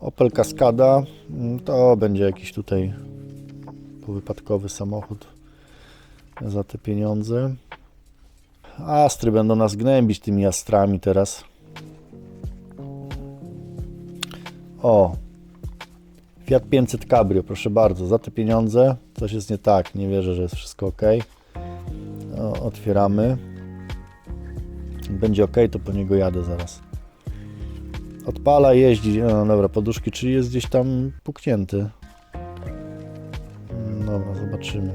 Opel Cascada mm, to będzie jakiś tutaj powypadkowy samochód za te pieniądze. Astry będą nas gnębić tymi astrami teraz. O, Fiat 500 Cabrio, proszę bardzo, za te pieniądze coś jest nie tak, nie wierzę, że jest wszystko ok. O, otwieramy. Będzie ok, to po niego jadę zaraz. Odpala, jeździ. No dobra, poduszki, czyli jest gdzieś tam puknięty. Mm, Dobra, zobaczymy.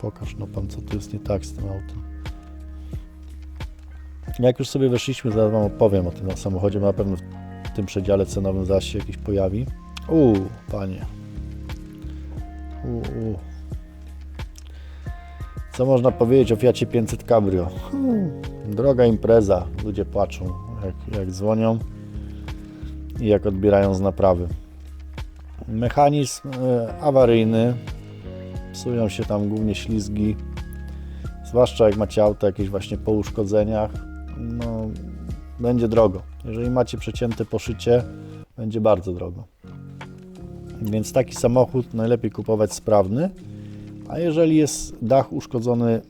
Pokaż no pan, co tu jest nie tak z tym autem. Jak już sobie weszliśmy, zaraz wam opowiem o tym samochodzie. Na pewno w tym przedziale cenowym zaś się jakiś pojawi. Uuu, panie. Uuu. Co można powiedzieć o Fiacie 500 Cabrio? Hmm, droga impreza. Ludzie płaczą, jak, jak dzwonią i jak odbierają z naprawy. Mechanizm e, awaryjny. Psują się tam głównie ślizgi. Zwłaszcza jak macie auto jakieś właśnie po uszkodzeniach. No, będzie drogo. Jeżeli macie przecięte poszycie, będzie bardzo drogo. Więc taki samochód najlepiej kupować sprawny. A jeżeli jest dach uszkodzony,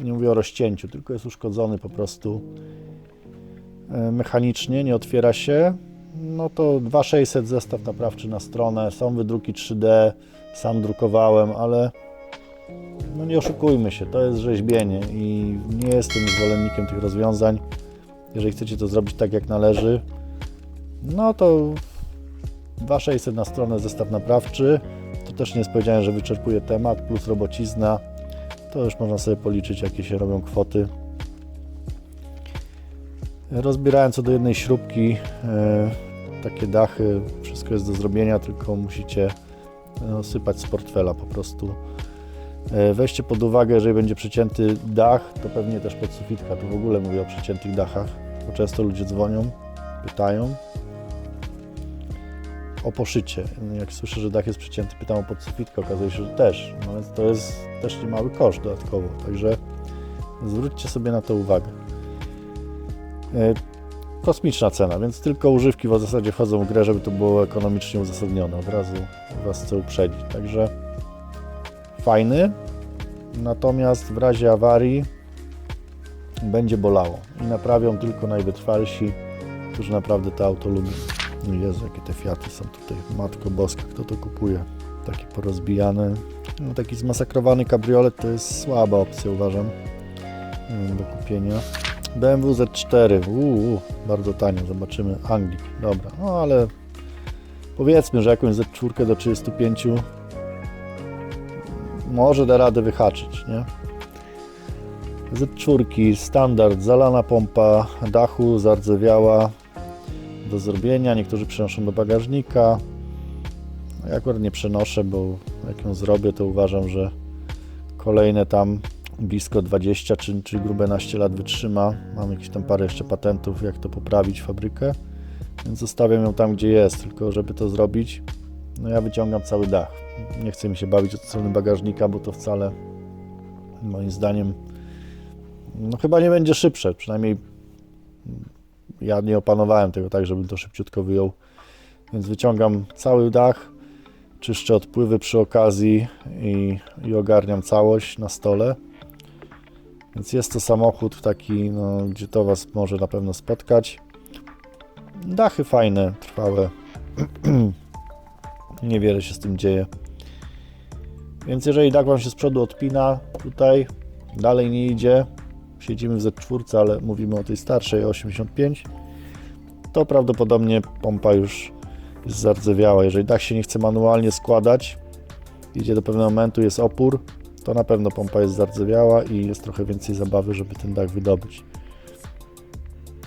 nie mówię o rozcięciu, tylko jest uszkodzony po prostu e, mechanicznie, nie otwiera się, no to 2600 zestaw naprawczy na stronę, są wydruki 3D, sam drukowałem, ale no nie oszukujmy się, to jest rzeźbienie i nie jestem zwolennikiem tych rozwiązań. Jeżeli chcecie to zrobić tak jak należy, no to 2600 na stronę zestaw naprawczy. To też nie jest powiedziane, że wyczerpuje temat, plus robocizna. To już można sobie policzyć, jakie się robią kwoty. Rozbierałem co do jednej śrubki e, takie dachy. Wszystko jest do zrobienia, tylko musicie e, sypać z portfela po prostu. E, Weźcie pod uwagę, jeżeli będzie przecięty dach, to pewnie też podsufitka. Tu w ogóle mówię o przeciętych dachach, bo często ludzie dzwonią, pytają o poszycie. Jak słyszę, że dach jest przecięty, pytam o podsufitkę, okazuje się, że też. No więc to jest też niemały koszt dodatkowo, także zwróćcie sobie na to uwagę. E, Kosmiczna cena, więc tylko używki w zasadzie wchodzą w grę, żeby to było ekonomicznie uzasadnione. Od razu Was chcę uprzedzić. Także fajny, natomiast w razie awarii będzie bolało i naprawią tylko najwytrwalsi, którzy naprawdę to auto lubią. No Jezu, jakie te Fiaty są tutaj. Matko Boska, kto to kupuje? Taki porozbijany. No, taki zmasakrowany kabriolet to jest słaba opcja, uważam, mm, do kupienia. BMW Z4, uuu, bardzo tanio, zobaczymy. Anglik, dobra, no ale powiedzmy, że jakąś Z4 do 35 może da radę wyhaczyć, nie? Z4, standard, zalana pompa, dachu zardzewiała, do zrobienia, niektórzy przenoszą do bagażnika. Ja akurat nie przenoszę, bo jak ją zrobię, to uważam, że kolejne tam blisko 20 czy, czy grube naście lat wytrzyma. Mam jakieś tam parę jeszcze patentów, jak to poprawić fabrykę, więc zostawiam ją tam, gdzie jest, tylko żeby to zrobić, no ja wyciągam cały dach. Nie chcę mi się bawić od strony bagażnika, bo to wcale moim zdaniem no chyba nie będzie szybsze, przynajmniej ja nie opanowałem tego tak, żebym to szybciutko wyjął. Więc wyciągam cały dach, czyszczę odpływy przy okazji i, i ogarniam całość na stole. Więc jest to samochód taki, no, gdzie to Was może na pewno spotkać. Dachy fajne, trwałe. Niewiele się z tym dzieje. Więc jeżeli dach Wam się z przodu odpina, tutaj dalej nie idzie, siedzimy w Z4, ale mówimy o tej starszej 85, to prawdopodobnie pompa już jest zardzewiała. Jeżeli dach się nie chce manualnie składać, idzie do pewnego momentu, jest opór, to na pewno pompa jest zardzewiała i jest trochę więcej zabawy, żeby ten dach wydobyć.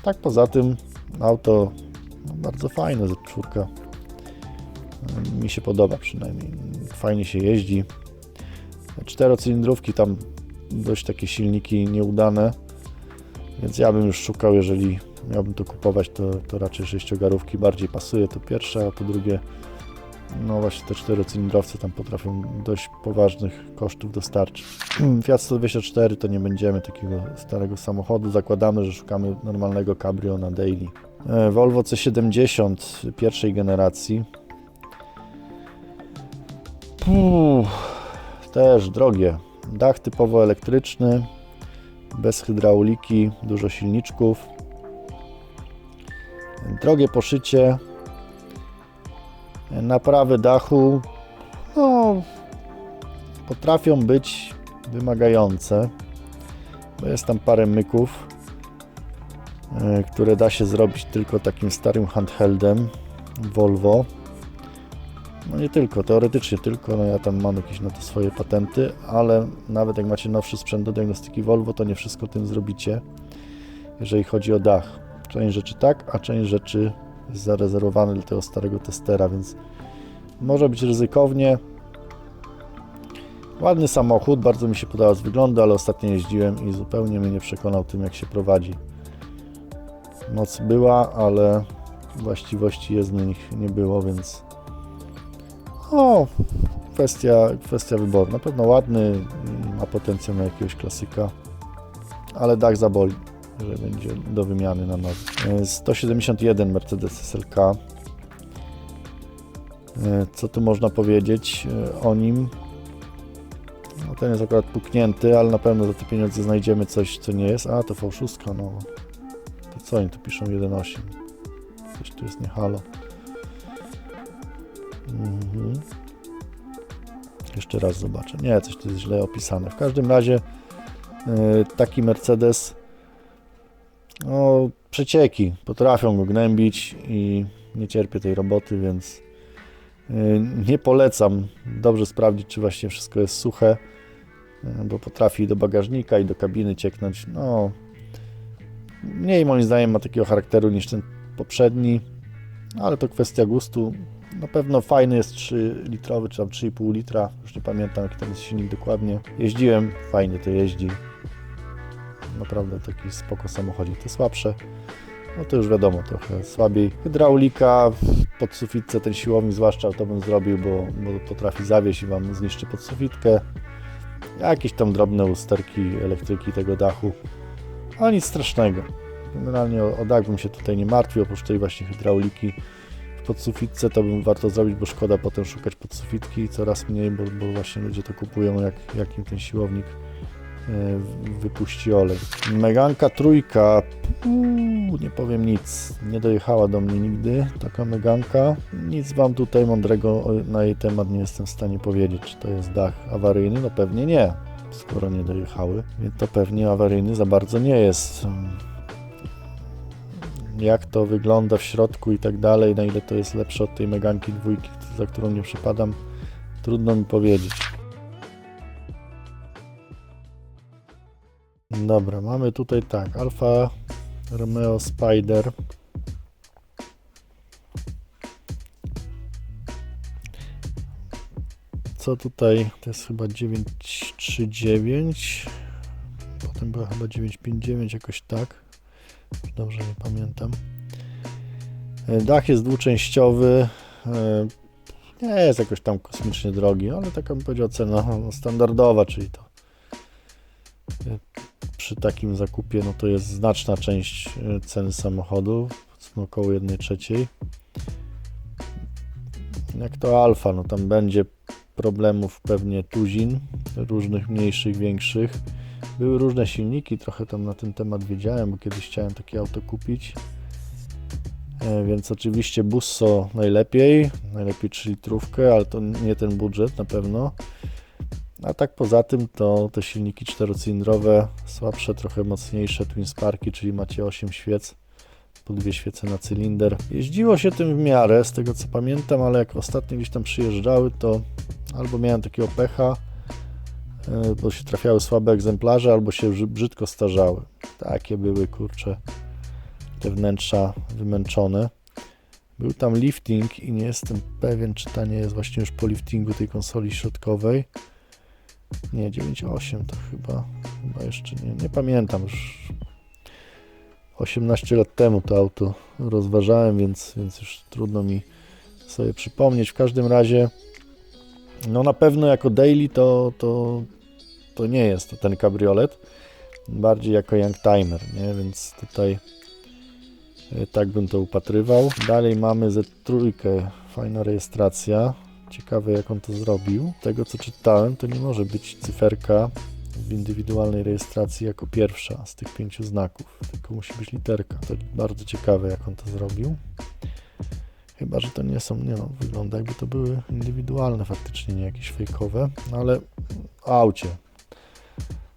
Tak poza tym auto no, bardzo fajne, Z4. Mi się podoba przynajmniej. Fajnie się jeździ. Czterocylindrówki tam dość takie silniki nieudane, więc ja bym już szukał, jeżeli miałbym to kupować, to, to raczej sześciogarówki bardziej pasuje, to pierwsze, a to drugie, no właśnie te czterocylindrowce tam potrafią dość poważnych kosztów dostarczyć. Fiat 124 to nie będziemy takiego starego samochodu, zakładamy, że szukamy normalnego cabrio na daily. E, Volvo C70 pierwszej generacji. Puh, też drogie. Dach typowo elektryczny, bez hydrauliki, dużo silniczków. Drogie poszycie. Naprawy dachu no, potrafią być wymagające, bo jest tam parę myków, e, które da się zrobić tylko takim starym handheldem Volvo. No nie tylko, teoretycznie tylko, no ja tam mam jakieś na to swoje patenty, ale nawet jak macie nowszy sprzęt do diagnostyki Volvo, to nie wszystko tym zrobicie, jeżeli chodzi o dach. Część rzeczy tak, a część rzeczy jest zarezerwowane dla tego starego testera, więc może być ryzykownie. Ładny samochód, bardzo mi się podobał z wyglądu, ale ostatnio jeździłem i zupełnie mnie nie przekonał tym, jak się prowadzi. Moc była, ale właściwości jezdnych nie było, więc o, kwestia, kwestia wyboru. Na pewno ładny, ma potencjał na jakiegoś klasyka, ale dach zaboli, że będzie do wymiany na nowy. E, 171 Mercedes SLK. E, Co tu można powiedzieć e, o nim? No, ten jest akurat puknięty, ale na pewno za te pieniądze znajdziemy coś, co nie jest. A, to V6, no. To co oni tu piszą? 1.8. Coś tu jest nie halo. Jeszcze raz zobaczę. Nie, coś tu jest źle opisane. W każdym razie yy, taki Mercedes no, przecieki potrafią go gnębić i nie cierpię tej roboty, więc yy, nie polecam dobrze sprawdzić, czy właśnie wszystko jest suche, yy, bo potrafi do bagażnika i do kabiny cieknąć. No, mniej moim zdaniem ma takiego charakteru niż ten poprzedni, ale to kwestia gustu. Na pewno fajny jest 3-litrowy, czy tam 3,5 litra, już nie pamiętam jaki tam jest silnik dokładnie. Jeździłem, fajnie to jeździ. Naprawdę taki spoko samochodzik. Te słabsze, no to już wiadomo, trochę słabiej. Hydraulika, podsufitce ten siłownik zwłaszcza to bym zrobił, bo, bo potrafi zawieść i Wam zniszczy podsufitkę. Jakieś tam drobne usterki elektryki tego dachu, a nic strasznego. Generalnie o, o dach bym się tutaj nie martwił, oprócz tej właśnie hydrauliki podsufitce to bym warto zrobić, bo szkoda potem szukać podsufitki coraz mniej, bo, bo właśnie ludzie to kupują, jak, jak im ten siłownik e, wypuści olej. Meganka trójka, Uuu, nie powiem nic, nie dojechała do mnie nigdy taka Meganka. Nic Wam tutaj mądrego na jej temat nie jestem w stanie powiedzieć, czy to jest dach awaryjny, no pewnie nie, skoro nie dojechały, więc to pewnie awaryjny za bardzo nie jest jak to wygląda w środku i tak dalej, na ile to jest lepsze od tej Meganki dwójki, za którą nie przypadam, trudno mi powiedzieć. Dobra, mamy tutaj tak, Alfa Romeo Spider. Co tutaj? To jest chyba 939. Potem była chyba 959, jakoś tak. Dobrze nie pamiętam. E, Dach jest dwuczęściowy. e, Nie jest jakoś tam kosmicznie drogi, ale taka bym powiedział cena no, standardowa, czyli to e, przy takim zakupie no to jest znaczna część ceny samochodu, około 1 trzeciej. Jak to Alfa, no tam będzie problemów pewnie tuzin, różnych mniejszych, większych. Były różne silniki, trochę tam na ten temat wiedziałem, bo kiedyś chciałem takie auto kupić. E, Więc oczywiście Busso najlepiej, najlepiej 3 litrówkę, ale to nie ten budżet na pewno. A tak poza tym to te silniki czterocylindrowe, słabsze, trochę mocniejsze Twin Sparki, czyli macie 8 świec, po dwie świece na cylinder. Jeździło się tym w miarę, z tego co pamiętam, ale jak ostatnio gdzieś tam przyjeżdżały, to albo miałem takiego pecha, bo się trafiały słabe egzemplarze, albo się brzy- brzydko starzały. Takie były, kurcze, te wnętrza wymęczone. Był tam lifting i nie jestem pewien, czy ta nie jest właśnie już po liftingu tej konsoli środkowej. Nie, 9.8 to chyba, chyba jeszcze nie, nie pamiętam już. 18 lat temu to auto rozważałem, więc, więc już trudno mi sobie przypomnieć. W każdym razie, no na pewno jako daily to, to, to nie jest ten kabriolet, bardziej jako young timer, nie? Więc tutaj E, Tak bym to upatrywał. Dalej mamy Z3, fajna rejestracja. Ciekawe jak on to zrobił. Tego co czytałem, to nie może być cyferka w indywidualnej rejestracji jako pierwsza z tych pięciu znaków, tylko musi być literka. To bardzo ciekawe jak on to zrobił. Chyba, że to nie są, nie no, wygląda jakby to były indywidualne faktycznie, nie jakieś fejkowe, no ale aucie.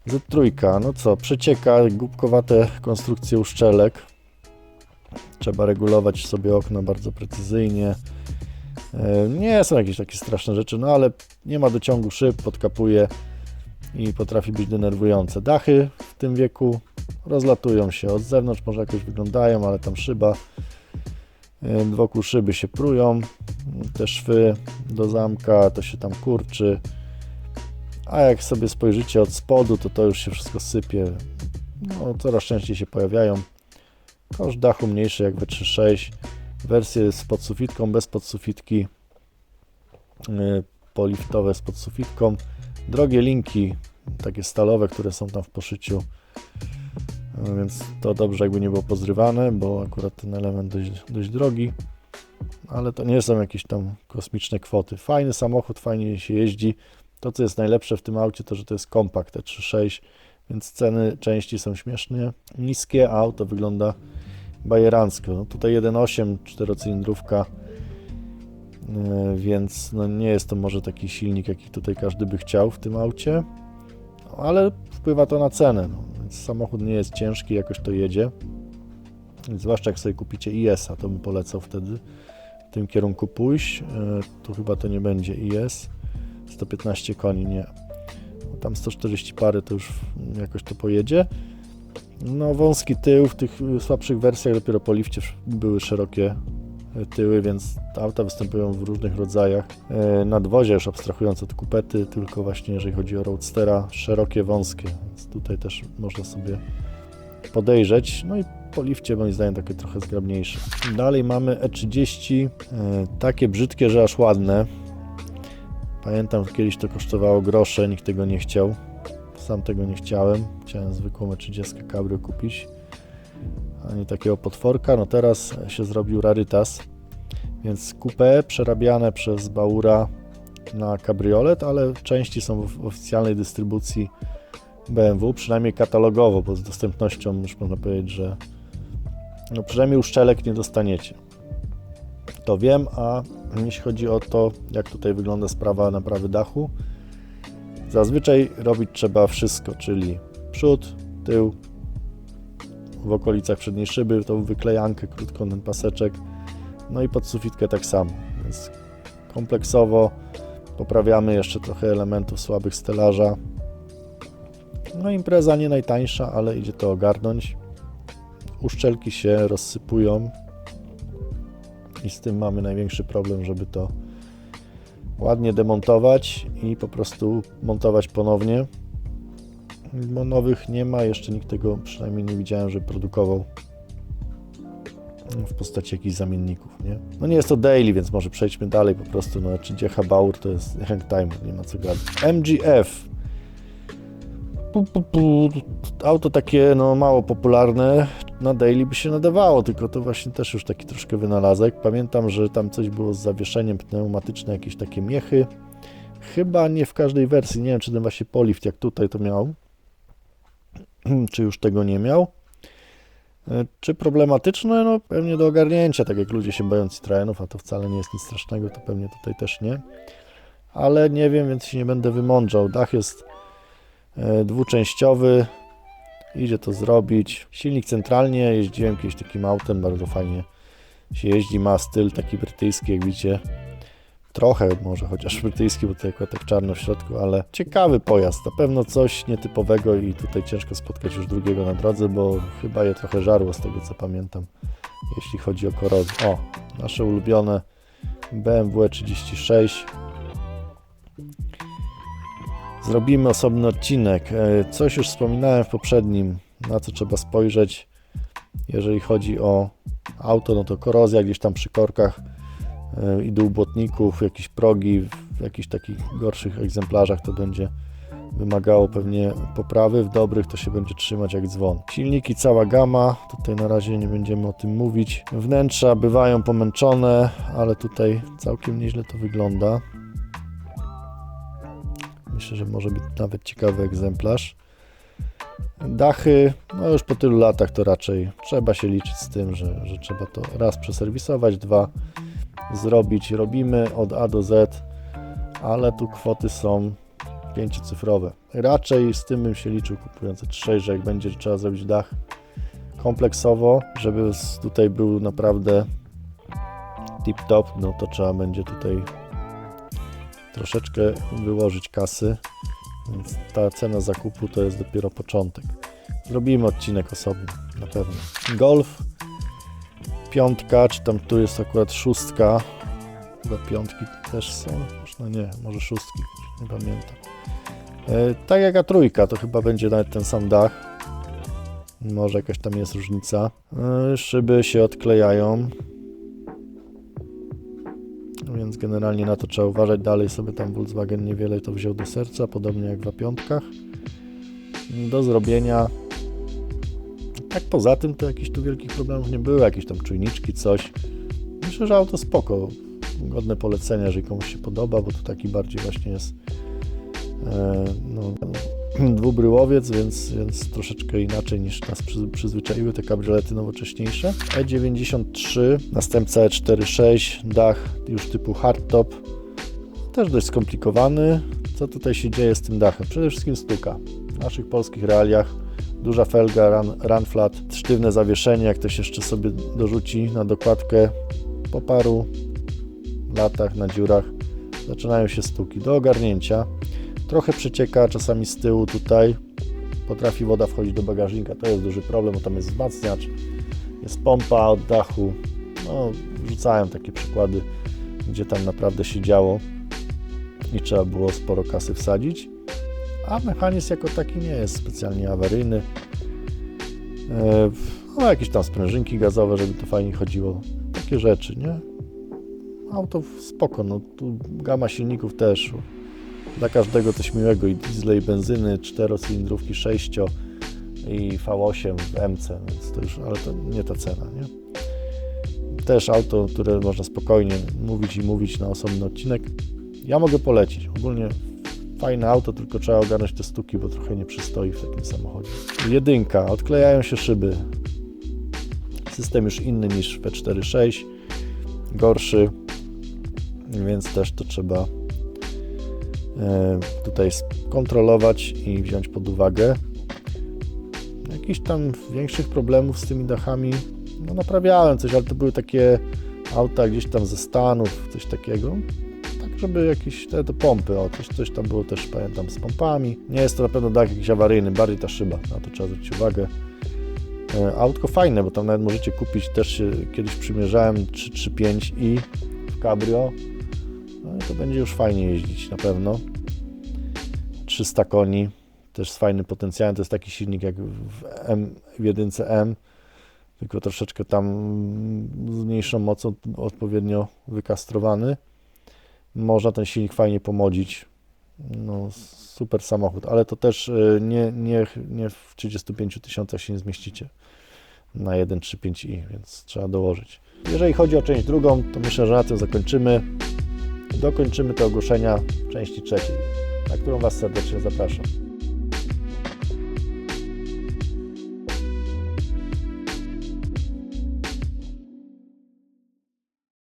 Z3, no co, przecieka, głupkowate konstrukcje uszczelek. Trzeba regulować sobie okna bardzo precyzyjnie. E, Nie są jakieś takie straszne rzeczy, no ale nie ma dociągu szyb, podkapuje i potrafi być denerwujące. Dachy w tym wieku rozlatują się od zewnątrz, może jakoś wyglądają, ale tam szyba, wokół szyby się prują, te szwy do zamka to się tam kurczy, a jak sobie spojrzycie od spodu, to to już się wszystko sypie, no, coraz częściej się pojawiają. Koszt dachu mniejszy jak W36, wersje z podsufitką, bez podsufitki, yy, poliftowe z podsufitką, drogie linki, takie stalowe, które są tam w poszyciu, więc to dobrze jakby nie było pozrywane, bo akurat ten element dość, dość drogi, ale to nie są jakieś tam kosmiczne kwoty. Fajny samochód, fajnie się jeździ. To, co jest najlepsze w tym aucie, to że to jest kompakt T36, więc ceny części są śmiesznie niskie, a auto wygląda bajerancko. No tutaj 1.8, czterocylindrówka, yy, więc no nie jest to może taki silnik, jaki tutaj każdy by chciał w tym aucie, no, ale wpływa to na cenę. No, samochód nie jest ciężki, jakoś to jedzie. Zwłaszcza jak sobie kupicie IS-a, to bym polecał wtedy w tym kierunku pójść. Yy, Tu chyba to nie będzie IS. 115 koni, nie. No Tam 140 pary to już jakoś to pojedzie. No wąski tył w tych słabszych wersjach dopiero po lifcie były szerokie tyły, więc auta występują w różnych rodzajach. E, Nadwozie już abstrahując od kupety, tylko właśnie jeżeli chodzi o Roadstera, szerokie, wąskie, więc tutaj też można sobie podejrzeć. No i po lifcie moim zdaniem takie trochę zgrabniejsze. Dalej mamy E30, e, takie brzydkie, że aż ładne. Pamiętam, kiedyś to kosztowało grosze, nikt tego nie chciał. Sam tego nie chciałem. Chciałem zwykłą E30 Cabrio kupić, a nie takiego potworka. No teraz się zrobił rarytas, więc coupé przerabiane przez Baura na kabriolet, ale części są w oficjalnej dystrybucji BMW, przynajmniej katalogowo, bo z dostępnością już można powiedzieć, że no przynajmniej uszczelek nie dostaniecie. To wiem, a jeśli chodzi o to, jak tutaj wygląda sprawa naprawy dachu, zazwyczaj robić trzeba wszystko, czyli przód, tył, w okolicach przedniej szyby, tą wyklejankę, krótką ten paseczek, no i pod sufitkę tak samo, więc kompleksowo poprawiamy jeszcze trochę elementów słabych stelaża. No impreza nie najtańsza, ale idzie to ogarnąć. Uszczelki się rozsypują i z tym mamy największy problem, żeby to ładnie demontować i po prostu montować ponownie. Nowych nie ma, jeszcze nikt tego przynajmniej nie widziałem, że produkował w postaci jakichś zamienników, nie? No nie jest to daily, więc może przejdźmy dalej po prostu, no czy Dziecha Baur to jest hangtimer, nie ma co gadać. MGF pu, pu, pu. Auto takie no, mało popularne, na daily by się nadawało, tylko to właśnie też już taki troszkę wynalazek. Pamiętam, że tam coś było z zawieszeniem pneumatyczne, jakieś takie miechy. Chyba nie w każdej wersji, nie wiem czy ten właśnie Polift jak tutaj to miał, czy już tego nie miał. E, Czy problematyczne? No pewnie do ogarnięcia, tak jak ludzie się boją Citroenów, a to wcale nie jest nic strasznego, to pewnie tutaj też nie. Ale nie wiem, więc się nie będę wymądrzał. Dach jest e, dwuczęściowy, idzie to zrobić. Silnik centralnie, jeździłem kiedyś takim autem, bardzo fajnie się jeździ, ma styl taki brytyjski, jak widzicie. Trochę może chociaż brytyjski, bo to akurat tak czarno w środku, ale ciekawy pojazd, na pewno coś nietypowego i tutaj ciężko spotkać już drugiego na drodze, bo chyba je trochę żarło z tego co pamiętam, jeśli chodzi o korozję. O, nasze ulubione BMW 36 Zrobimy osobny odcinek. E, Coś już wspominałem w poprzednim, na co trzeba spojrzeć, jeżeli chodzi o auto, no to korozja gdzieś tam przy korkach i dół błotników, jakieś progi, w jakichś takich gorszych egzemplarzach to będzie wymagało pewnie poprawy, w dobrych to się będzie trzymać jak dzwon. Silniki cała gama, tutaj na razie nie będziemy o tym mówić. Wnętrza bywają pomęczone, ale tutaj całkiem nieźle to wygląda. Myślę, że może być nawet ciekawy egzemplarz. Dachy, no już po tylu latach to raczej trzeba się liczyć z tym, że, że trzeba to raz przeserwisować, dwa zrobić. Robimy od A do Z, ale tu kwoty są pięciocyfrowe. Raczej z tym bym się liczył kupując trzej, że jak będzie trzeba zrobić dach kompleksowo, żeby tutaj był naprawdę tip-top, no to trzeba będzie tutaj troszeczkę wyłożyć kasy. Więc ta cena zakupu to jest dopiero początek. Zrobimy odcinek osobny, na pewno. Golf, piątka, czy tam tu jest akurat szóstka. Chyba piątki też są, no nie, może szóstki, nie pamiętam. E, tak jak a trójka, to chyba będzie nawet ten sam dach. Może jakaś tam jest różnica. E, szyby się odklejają. Więc generalnie na to trzeba uważać. Dalej sobie tam Volkswagen niewiele to wziął do serca, podobnie jak w piątkach. Do zrobienia. Tak poza tym to jakichś tu wielkich problemów nie było, jakieś tam czujniczki, coś. Myślę, że auto spoko, godne polecenia, jeżeli komuś się podoba, bo to taki bardziej właśnie jest e, no, dwubryłowiec, więc, więc troszeczkę inaczej niż nas przyz- przyzwyczaiły te kabriolety nowocześniejsze. E93, następca E E46, dach już typu hardtop, też dość skomplikowany. Co tutaj się dzieje z tym dachem? Przede wszystkim stuka. W naszych polskich realiach duża felga, run, run flat, sztywne zawieszenie, jak ktoś jeszcze sobie dorzuci na dokładkę po paru latach na dziurach zaczynają się stuki do ogarnięcia. Trochę przecieka czasami z tyłu tutaj. Potrafi woda wchodzić do bagażnika. To jest duży problem, bo tam jest wzmacniacz, jest pompa od dachu. No, rzucałem takie przykłady, gdzie tam naprawdę się działo i trzeba było sporo kasy wsadzić. A mechanizm jako taki nie jest specjalnie awaryjny. E, No, jakieś tam sprężynki gazowe, żeby to fajnie chodziło. Takie rzeczy, nie? Auto spoko, no tu gama silników też. Dla każdego coś miłego i diesle i benzyny, czterocylindrówki 6 i V8 w MC, więc to już, ale to nie ta cena, nie? Też auto, które można spokojnie mówić i mówić na osobny odcinek. Ja mogę polecić. Ogólnie fajne auto, tylko trzeba ogarnąć te stuki, bo trochę nie przystoi w takim samochodzie. Jedynka, odklejają się szyby. System już inny niż w P46, gorszy, więc też to trzeba e, tutaj kontrolować i wziąć pod uwagę. Jakichś tam większych problemów z tymi dachami, no naprawiałem coś, ale to były takie auta gdzieś tam ze Stanów, coś takiego. Tak, żeby jakieś te, te pompy, o, coś, coś tam było też, pamiętam, z pompami. Nie jest to na pewno dach jakiś awaryjny, bardziej ta szyba, na to trzeba zwrócić uwagę. E, Autko fajne, bo tam nawet możecie kupić, też kiedyś przymierzałem 335i w Cabrio. No i to będzie już fajnie jeździć na pewno. 300 koni, też z fajnym potencjałem. To jest taki silnik jak w, M, w jedynce M, tylko troszeczkę tam z mniejszą mocą odpowiednio wykastrowany. Można ten silnik fajnie pomodzić. No, super samochód, ale to też y, nie, nie, nie w 35 tysiącach się nie zmieścicie na 1.3.5i, więc trzeba dołożyć. Jeżeli chodzi o część drugą, to myślę, że na tym zakończymy. Dokończymy te ogłoszenia części trzeciej, na którą Was serdecznie zapraszam.